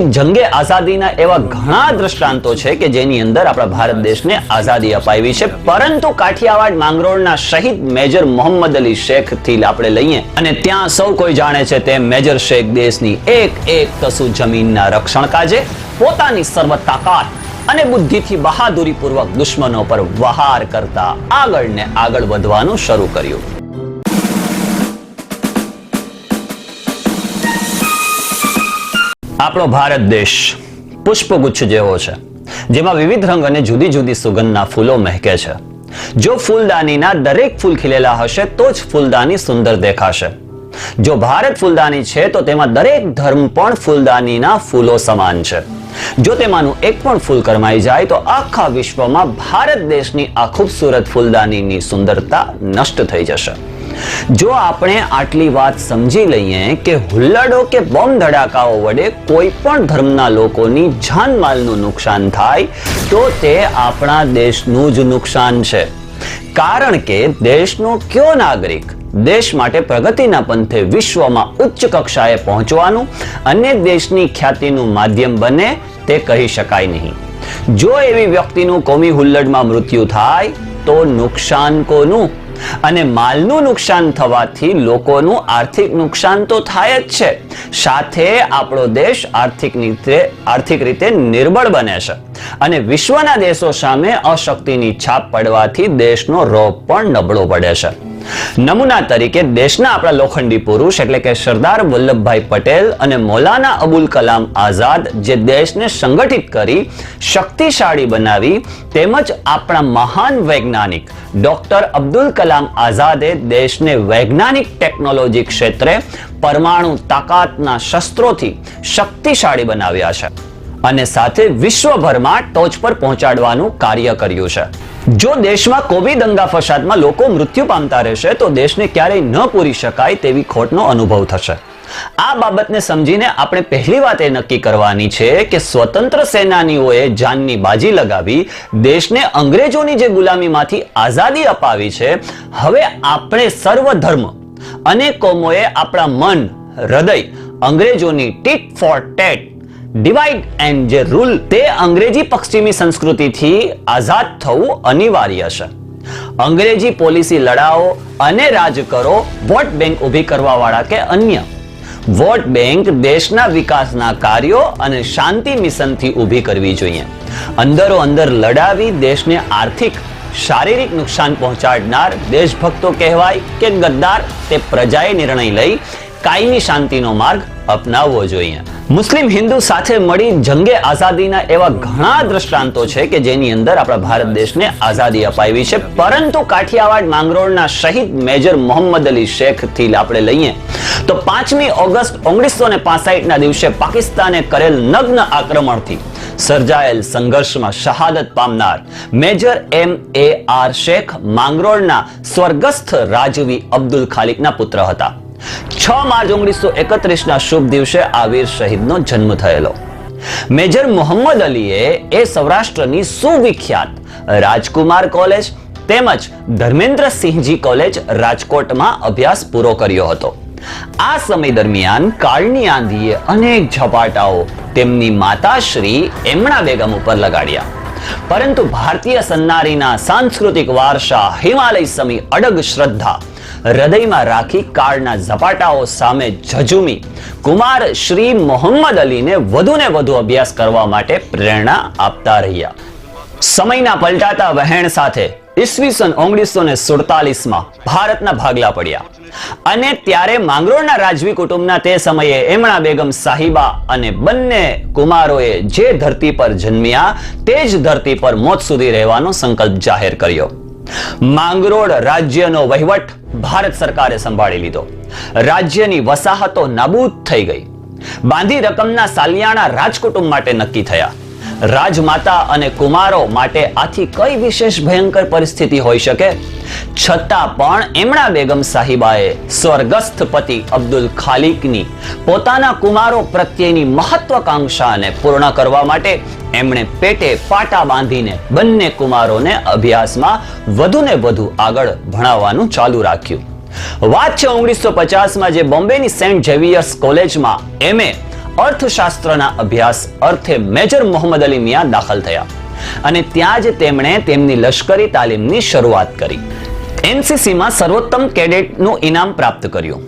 જંગે આઝાદીના એવા ઘણા દ્રષ્ટાંતો છે કે જેની અંદર આપણા ભારત દેશને આઝાદી અપાવી છે. પરંતુ કાઠિયાવાડ માંગરોળના શહીદ મેજર મોહમ્મદ અલી શેખથી આપણે લઈએ અને ત્યાં સૌ કોઈ જાણે છે તેમ મેજર શેખ દેશની એક એક તસુ જમીનના રક્ષણ કાજે, પોતાની સર્વ તાકાત અને બુદ્ધિથી બહાદુરીપૂર્વક દુશ્મનો પર વહાર કરતા આગળ ને આગળ વધવાનું શરૂ કર્યું. આપણો ભારત દેશ પુષ્પગુચ્છ જેવો છે, જેમાં વિવિધ રંગ અને જુદી જુદી સુગંધના ફૂલો મહેકે છે. જો ફૂલદાનીના દરેક ફૂલ ખીલેલા હશે, તો જ ફૂલદાની સુંદર દેખાશે. જો ભારત ફૂલદાની છે, તો તેમાં દરેક ધર્મ પણ ફૂલદાનીના ફૂલો સમાન છે. જો તેમાંનું એક પણ ફૂલ કરમાઈ જાય, તો આખા વિશ્વમાં ભારત દેશની આ ખૂબસૂરત ફૂલદાનીની સુંદરતા નષ્ટ થઈ જશે. જો આપણે આટલી વાત સમજી લઈએ કે હુલ્લડો કે બોમ્બ ધડાકાઓ વડે કોઈ પણ ધર્મના લોકોની જાનમાલનું નુકસાન થાય, તો તે આપણા દેશનું જ નુકસાન છે. કારણ કે દેશનો કયો નાગરિક દેશ માટે પ્રગતિના પંથે વિશ્વમાં ઉચ્ચ કક્ષાએ પહોંચવાનું અને દેશની ખ્યાતિનું માધ્યમ બને તે કહી શકાય નહીં. જો એવી વ્યક્તિનું કોમી હુલ્લડમાં મૃત્યુ થાય, તો નુકસાન કોનું? અને માલનું નુકસાન થવાથી લોકોનું આર્થિક નુકસાન તો થાય જ છે. સાથે આપણો દેશ આર્થિક રીતે આર્થિક રીતે નિર્બળ બને છે. અને વિશ્વના દેશો સામે અશક્તિની છાપ પડવાથી દેશનો રોપ પણ નબળો પડે છે. નમૂના તરીકે દેશના આપણા લોખંડી પુરુષ એટલે કે સરદાર વલ્લભભાઈ પટેલ અને મૌલાના અબુલ કલામ આઝાદ જે દેશને સંગઠિત કરી શક્તિશાળી બનાવી તેમજ આપણા મહાન વૈજ્ઞાનિક ડોક્ટર અબ્દુલ કલામ આઝાદે દેશને વૈજ્ઞાનિક ટેકનોલોજી ક્ષેત્રે પરમાણુ તાકાતના શસ્ત્રોથી શક્તિશાળી બનાવ્યા છે અને સાથે વિશ્વભરમાં ટોચ પર પહોંચાડવાનું કાર્ય કર્યું છે. જો દેશમાં કોવિડ દંગા ફસાદમાં લોકો મૃત્યુ પામતા રહેશે, તો દેશને ક્યારેય ન પૂરી શકાય તેવી ખોટનો અનુભવ થશે. આ બાબતને સમજીને આપણે પહેલી વાત એ નક્કી કરવાની છે કે સ્વતંત્ર સેનાનીઓએ જાનની બાજી લગાવી દેશને અંગ્રેજોની જે ગુલામીમાંથી આઝાદી અપાવી છે, હવે આપણે સર્વ ધર્મ અને કોમોએ આપણા મન, હૃદય અંગ્રેજોની tit for tat divide and જે રૂલ તે અંગ્રેજી પશ્ચિમી સંસ્કૃતિથી આઝાદ થવું અનિવાર્ય છે. અંગ્રેજી પોલિસી લડાઓ અને રાજ કરો વોટ બેંક ઊભી કરવા વાળા કે અન્ય. વોટ બેંક દેશના વિકાસના કાર્યો અને શાંતિ મિશનથી ઊભી કરવી જોઈએ. અંદરો અંદર લડાવી દેશને આર્થિક, શારીરિક નુકસાન પહોંચાડનાર દેશભક્તો કહેવાય કે ગદ્દાર તે પ્રજાએ નિર્ણય લઈ કાયમી શાંતિનો માર્ગ અપનાવવો જોઈએ. મુસ્લિમ હિન્દુ સાથે મળી જંગે આઝાદીના એવા ઘણા દ્રષ્ટાંતો છે કે જેની અંદર આપણા ભારત દેશને આઝાદી અપાવી છે. પરંતુ કાઠિયાવાડ માંગરોળના શહીદ મેજર મોહમ્મદ અલી શેખથી આપણે લઈએ. તો પાંચમી ઓગસ્ટ ઓગણીસો ને ના દિવસે પાકિસ્તાને કરેલ નગ્ન આક્રમણથી સર્જાયેલ સંઘર્ષમાં શહાદત પામનાર major M A R Sheikh માંગરોળના સ્વર્ગસ્થ રાજવી અબ્દુલ ખાલિકના પુત્ર હતા. છ માર્ચ ઓગણીસો એકત્રીસ ના શુભ દિવસે આ વીર શહીદનો જન્મ થયેલો. મેજર મોહમ્મદ અલીએ એ સૌરાષ્ટ્રની સુવિખ્યાત રાજકુમાર કોલેજ તેમજ ધર્મેન્દ્રસિંહજી કોલેજ રાજકોટમાં અભ્યાસ પૂરો કર્યો હતો. આ સમય દરમિયાન કાળની આંધીએ અનેક ઝપાટાઓ તેમની માતાશ્રી એમણા બેગમ ઉપર લગાડ્યા. પરંતુ ભારતીય સન્નારીના સાંસ્કૃતિક વારસા હિમાલય સમી અડગ શ્રદ્ધા હૃદયમાં રાખી કાળના ઝપાટાઓ સામે ઝઝુમી. કુમાર શ્રી મોહમ્મદ અલીને વધુને વધુ અભ્યાસ કરવા માટે પ્રેરણા આપતા રહ્યા. સમયના પલટાતા વહેણ સાથે ઈસવીસન ઓગણીસો ને સુડતાલીસમાં ભારતના ભાગલા પડ્યા. અને ત્યારે માંગરોળના રાજવી કુટુંબના તે સમયે એમણા બેગમ સાહિબા અને બંને કુમારોએ જે ધરતી પર જન્મ્યા, તે જ ધરતી પર મોત સુધી રહેવાનો સંકલ્પ જાહેર કર્યો. માંગરોળ રાજ્યનો વહીવટ ભારત સરકારે સંભાળી લીધો. રાજ્યની વસાહતો નાબૂદ થઈ ગઈ. બાંધી રકમના સાલિયાણા રાજકુટુંબ માટે નક્કી થયા. રાજમાતા અને કુમારો માટે આથી કઈ વિશેષ ભયંકર પરિસ્થિતિ હોઈ શકે? છતાં પણ એમણા બેગમ સાહિબાએ સ્વર્ગસ્થ પતિ અબ્દુલ ખાલિકની પોતાના કુમારો પ્રત્યેની મહત્વકાંક્ષાને પૂર્ણ કરવા માટે એમણે પેટે પાટા બાંધીને બંને કુમારોને અભ્યાસમાં વધુને વધુ આગળ ભણાવવાનું ચાલુ રાખ્યું. વાત છે ઓગણીસો પચાસમાં જે બોમ્બેની સેન્ટ ઝેવિયર્સ કોલેજમાં એમએ અર્થશાસ્ત્રના અભ્યાસ અર્થે મેજર મોહમ્મદ અલી મિયા દાખલ થયા. અને ત્યાં જ તેમણે તેમની લશ્કરી તાલીમની શરૂઆત કરી. એનસીસીમાં સર્વોત્તમ કેડેટનું ઇનામ પ્રાપ્ત કર્યું.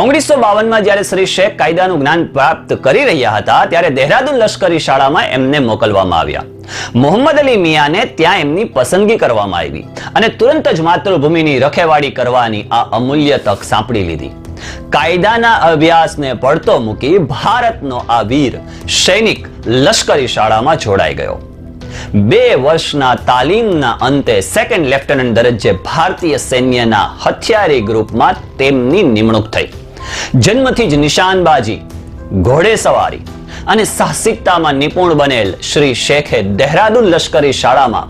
ઓગણીસો બાવનમાં જ્યારે શ્રી શેખ કાયદાનું જ્ઞાન પ્રાપ્ત કરી રહ્યા હતા, ત્યારે દહેરાદૂન લશ્કરી શાળામાં એમને મોકલવામાં આવ્યા. મોહમ્મદ અલી મિયાને ત્યાં એમની પસંદગી કરવામાં આવી અને તુરંત જ માતૃભૂમિની રખેવાળી કરવાની આ અમૂલ્ય તક સાંપડી લીધી. કાયદાના અભ્યાસને પડતો મૂકી ભારતનો આ વીર સૈનિક લશ્કરી શાળામાં જોડાઈ ગયો. બે વર્ષના તાલીમના અંતે સેકન્ડ લેફ્ટનન્ટ દરજ્જે ભારતીય સૈન્યના હથિયારી ગ્રુપમાં તેમની નિમણૂક થઈ. જન્મથી જ નિશાનબાજી ઘોડે સવારી અને સાહસિકતામાં નિપુણ બનેલ શ્રી શેખે દહેરાદૂન લશ્કરી શાળામાં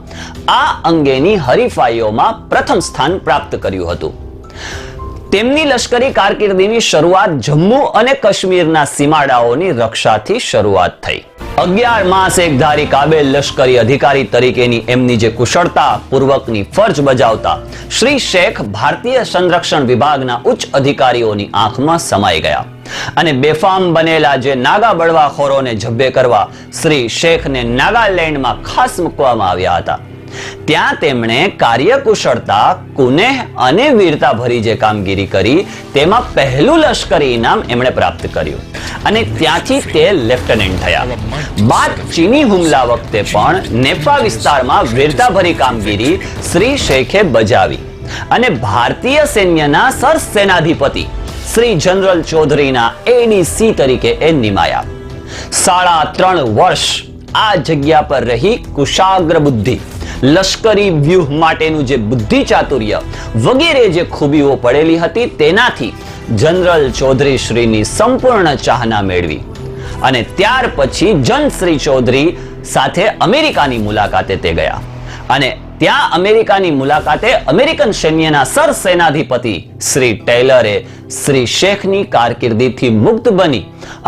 આ અંગેની હરીફાઈઓમાં પ્રથમ સ્થાન પ્રાપ્ત કર્યું હતું. તેમની લશ્કરી કારકિર્દીની શરૂઆત જમ્મુ અને કાશ્મીરના સીમાડાઓની રક્ષાથી શરૂઆત થઈ. અગિયાર માસ એકધારી કાબેલ લશ્કરી અધિકારી તરીકેની એમની જે કુશળતા, પૂર્વકની ફરજ બજાવતા શ્રી શેખ ભારતીય સંરક્ષણ વિભાગના ઉચ્ચ અધિકારીઓની આંખમાં સમાઈ ગયા અને બેફામ બનેલા જે નાગા બળવાખોરોને જબ્બે કરવા શ્રી શેખને નાગાલેન્ડમાં ખાસ મૂકવામાં આવ્યા હતા. ત્યાં તેમણે કાર્યકુશળતા, કુનેહ અને વીરતા ભરી જે કામગીરી કરી, તેમાં પહેલું લશ્કરી ઇનામ એમણે પ્રાપ્ત કર્યું. અને ત્યાંથી તે લેફ્ટનન્ટ થયા. બાદ ચીની હુમલા વખતે પણ નેપા વિસ્તારમાં વીરતાભરી કામગીરી શ્રી શેખે બજાવી. અને ભારતીય સૈન્યના સર સેનાધિપતિ શ્રી જનરલ ચૌધરીના એડીસી તરીકે એ નિમાયા. સાડા ત્રણ વર્ષ આ જગ્યા પર રહી કુશાગ્ર બુદ્ધિ. લશ્કરી વ્યૂહ માટેનું જે બુદ્ધિ ચાતુર્ય વગેરે જે ખૂબીઓ પડેલી હતી, તેનાથી જનરલ ચૌધરી શ્રીની સંપૂર્ણ ચાહના મેળવી. અને ત્યાર પછી જન શ્રી ચૌધરી સાથે અમેરિકાની મુલાકાતે તે ગયા. અને ત્યાં અમેરિકાની મુલાકાતે અમેરિકન સૈન્યના સર સેનાધિપતિ શ્રી ટેલરે શ્રી શેખની કારકિર્દીથી મુક્ત બની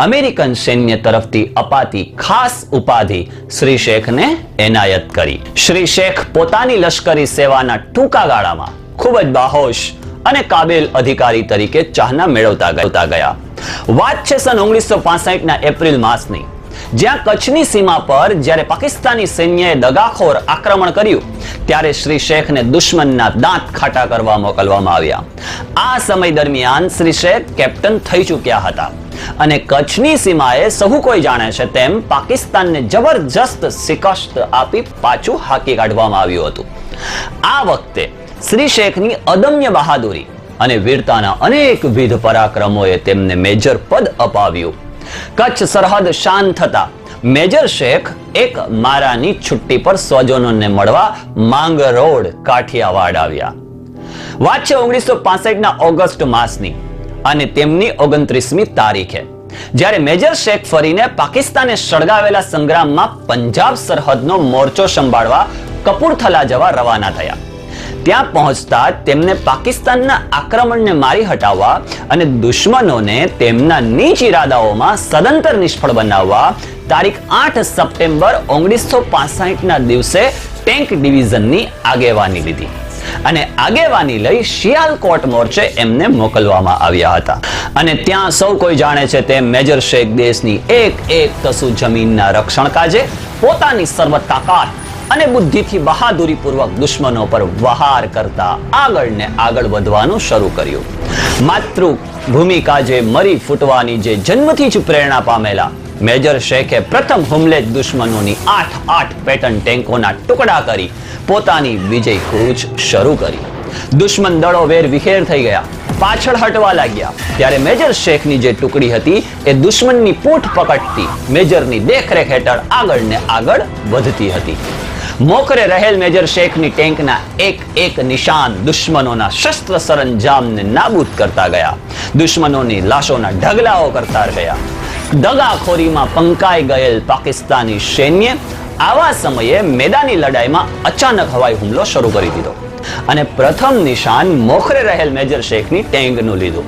અમેરિકન સૈન્ય તરફથી અપાતી ખાસ ઉપાધિ શ્રી શેખને એનાયત કરી. શ્રી શેખ પોતાની લશ્કરી સેવાના ટૂંકા ગાળામાં ખૂબ જ બાહોશ અને કાબેલ અધિકારી તરીકે ચાહના મેળવતા ગયા- વાત છે સન ઓગણીસો ના એપ્રિલ માસની, જ્યાં કચ્છની સીમા પર જ્યારે પાકિસ્તાની સૈન્યએ દગાખોર આક્રમણ કર્યું ત્યારે શ્રી શેખને દુશ્મનના દાંત ખાટા કરવા મોકલવામાં આવ્યા. આ સમય દરમિયાન શ્રી શેખ કેપ્ટન થઈ ચૂક્યા હતા. અને કચ્છની સીમાએ સહુ કોઈ જાણે છે તેમ પાકિસ્તાનને જબરજસ્ત શિકસ્ત આપી પાછું હાકી કાઢવામાં આવ્યું હતું. આ વખતે શ્રી શેખની અદમ્ય બહાદુરી અને વીરતાના અનેકવિધ પરાક્રમોએ તેમને મેજર પદ અપાવ્યું. કચ્છ સરહદ શાંત થતા મેજર શેખ એક મારાની છુટ્ટી પર સ્વજનોને મળવા માંગરોળ કાઠિયાવાડ આવ્યા. વાત છે ઓગણીસો ના ઓગસ્ટ માસની અને તેમની ઓગણત્રીસમી તારીખે. જ્યારે મેજર શેખ ફરીને પાકિસ્તાને સળગાવેલા સંગ્રામમાં પંજાબ સરહદનો મોરચો સંભાળવા કપૂરથલા જવા રવાના થયા. ત્યાં પહોંચતા તેમને પાકિસ્તાનના આક્રમણને મારી હટાવવા અને દુશ્મનોને તેમના નીચ ઇરાદાઓમાં સદંતર નિષ્ફળ બનાવવા તારીખ આઠ સપ્ટેમ્બર ઓગણીસો ના દિવસે ટેન્ક ડિવિઝનની આગેવાની લીધી. અને આગેવાની લઈ શિયાલકોટ મોરચે એમને મોકલવામાં આવ્યા હતા. અને ત્યાં સૌ કોઈ જાણે છે તે મેજર શેખ દેશની એક એક કસુ જમીનના રક્ષણ કાજે પોતાની સર્વ તાકાત અને બુદ્ધિથી બહાદુરીપૂર્વક દુશ્મનો પર વહાર કરતા આગળ ને આગળ વધવાનું શરૂ કર્યું. માતૃ ભૂમિકા જે મરી ફૂટવાની જે જન્મથી જ પ્રેરણા પામેલા મેજર શેખે પ્રથમ હુમલે દુશ્મનોની આઠ આઠ પેટર્ન ટેન્કોના ટુકડા કરી પોતાની વિજય કૂચ શરૂ કરી. દુશ્મન દળો વેર વિખેર થઈ ગયા, પાછળ હટવા લાગ્યા. ત્યારે મેજર શેખની જે ટુકડી હતી એ દુશ્મનની પૂઠ પકડતી મેજરની દેખરેખ હેઠળ આગળ ને આગળ વધતી હતી. મોખરે રહેલ મેજર શેખની ટેન્કના એક એક નિશાન દુશ્મનોના શસ્ત્ર સરંજામને નાબૂદ કરતા ગયા. દુશ્મનોની લાશોના ઢગલાઓ કરતા ગયા દગાખોરીમાં પંકાઈ ગયેલ પાકિસ્તાની સૈન્ય આવા સમયે મેદાની લડાઈમાં અચાનક હવાઈ હુમલો શરૂ કરી દીધો અને પ્રથમ નિશાન મોખરે રહેલ મેજર શેખની ટેંગનું લીધું.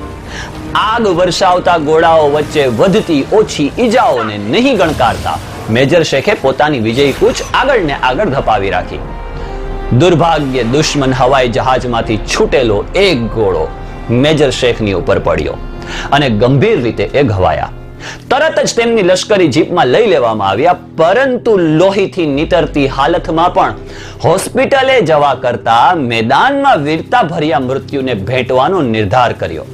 આગ વર્ષાવતા ગોળાઓ વચ્ચે વધતી ઓછી ઈજાઓને નહીં ગણકારતા મેજર શેખે પોતાની વિજય કૂચ આગળ ને આગળ ધપાવી રાખી. દુર્ભાગ્ય દુશ્મન હવાઈ જહાજમાંથી છૂટેલો એક ગોળો મેજર શેખની ઉપર પડ્યો અને ગંભીર રીતે એ ઘવાયા. તરત જ તેમની લશ્કરી જીપમાં લઈ લેવામાં આવ્યા, પરંતુ લોહીથી નીતરતી હાલતમાં પણ હોસ્પિટલે જવા કરતા મેદાનમાં વીરતા ભર્યા મૃત્યુને ભેટવાનો નિર્ધાર કર્યો.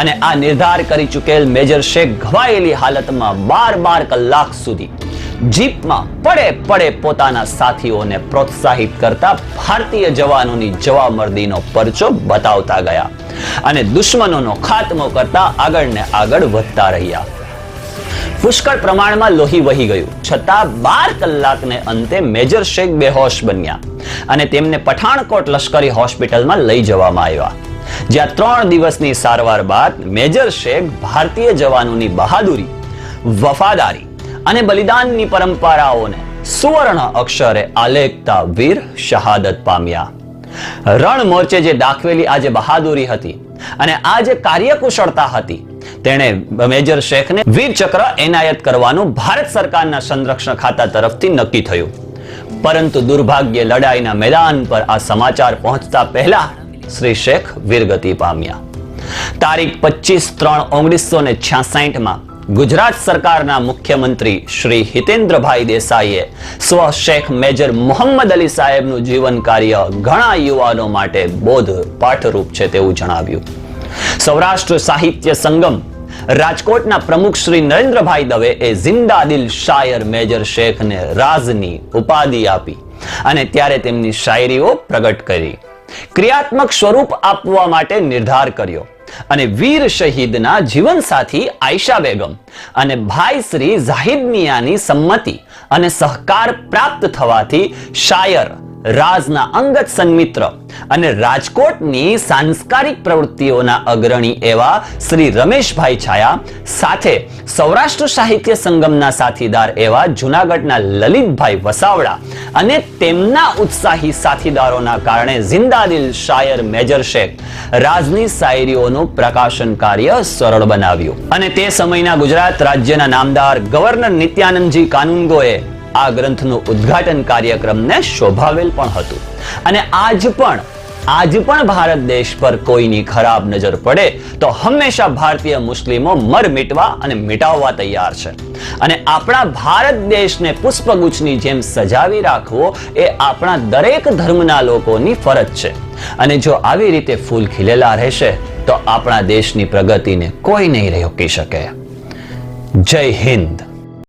અને આ નિર્ધાર કરી ચૂકેલ મેજર શેખ ઘવાયેલી હાલતમાં બાર બાર કલાક સુધી જીપમાં પડે પડે પોતાના સાથીઓને પ્રોત્સાહિત કરતા ભારતીય જવાનોની જવામર્દીનો પરચો બતાવતા ગયા અને દુશ્મનોનો ખાત્મો કરતા આગળ ને આગળ વધતા રહ્યા. પુષ્કળ પ્રમાણમાં લોહી વહી ગયું. છતાં બાર કલાકને અંતે મેજર શેખ બેહોશ બન્યા અને તેમને પઠાણકોટ લશ્કરી હોસ્પિટલમાં લઈ જવામાં આવ્યા. જ્યાં ત્રણ દિવસની સારવાર બાદ મેજર શેખ ભારતીય જવાનોની બહાદુરી, વફાદારી અને બલિદાનની પરંપરાઓને સુવર્ણ અક્ષરે આલેખતા વીર શહાદત પામ્યા. રણ મોરચે જે દાખવેલી આ જે બહાદુરી હતી અને આ જે કાર્યકુશળતા હતી તેણે મેજર શેખને વીર ચક્ર એનાયત કરવાનું ભારત સરકારના સંરક્ષણ ખાતા તરફથી નક્કી થયું. પરંતુ દુર્ભાગ્ય લડાઈના મેદાન પર આ સમાચાર પહોંચતા પહેલા શ્રી શેખ વીરગતિ પામ્યા. તારીખ પચીસ ત્રણ ઓગણીસો ને છ્યાસાઠમાં ગુજરાત સરકારના મુખ્યમંત્રી શ્રી હિતેન્દ્રભાઈ દેસાઈએ સ્વ શેખ મેજર મોહમ્મદ અલી સાહેબનું જીવન કાર્ય ઘણા યુવાનો માટે બોધ પાઠરૂપ છે તેવું જણાવ્યું. સૌરાષ્ટ્ર સાહિત્ય સંગમ. રાજકોટના પ્રમુખ શ્રી નરેન્દ્રભાઈ દવે એ જિંદા દિલ શાયર મેજર શેખને રાજની ઉપાધિ આપી અને ત્યારે તેમની શાયરીઓ પ્રગટ કરી. ક્રિયાત્મક સ્વરૂપ આપવા માટે નિર્ધાર કર્યો અને વીર શહીદના જીવનસાથી આયશા બેગમ અને ભાઈ શ્રી જાહિદ મિયાની સંમતિ અને સહકાર પ્રાપ્ત થવાથી શાયર રાજના અંગત સન્મિત્ર અને રાજકોટની સાંસ્કારિક પ્રવૃત્તિઓના અગ્રણી એવા શ્રી રમેશભાઈ છાયા, સાથે સૌરાષ્ટ્ર સાહિત્ય સંગમના સાથીદાર એવા જુનાગઢના લલિતભાઈ વસાવડા અને તેમના ઉત્સાહી સાથીદારોના કારણે જિંદાદિલ શાયર મેજર શેખ રાજની શાયરીઓનું પ્રકાશન કાર્ય સરળ બનાવ્યું. અને તે સમયના ગુજરાત રાજ્યના નામદાર ગવર્નર નિત્યાનંદજી કાનુંગોએ આ ગ્રંથનું ઉદ્ઘાટન કાર્યક્રમને શોભાવેલ પણ હતું. અને આજ પણ આજ પણ ભારત દેશ પર કોઈની ખરાબ નજર પડે તો હંમેશા ભારતીય મુસ્લિમો મર મિટવા અને મિટાવવા તૈયાર છે. અને આપણા ભારત દેશને પુષ્પગુચ્છની જેમ સજાવી રાખવો એ આપણા દરેક ધર્મના લોકોની ફરજ છે. અને જો આવી રીતે ફૂલ ખીલેલા રહેશે, તો આપણા દેશની પ્રગતિને કોઈ નહીં રોકી શકે. જય હિન્દ.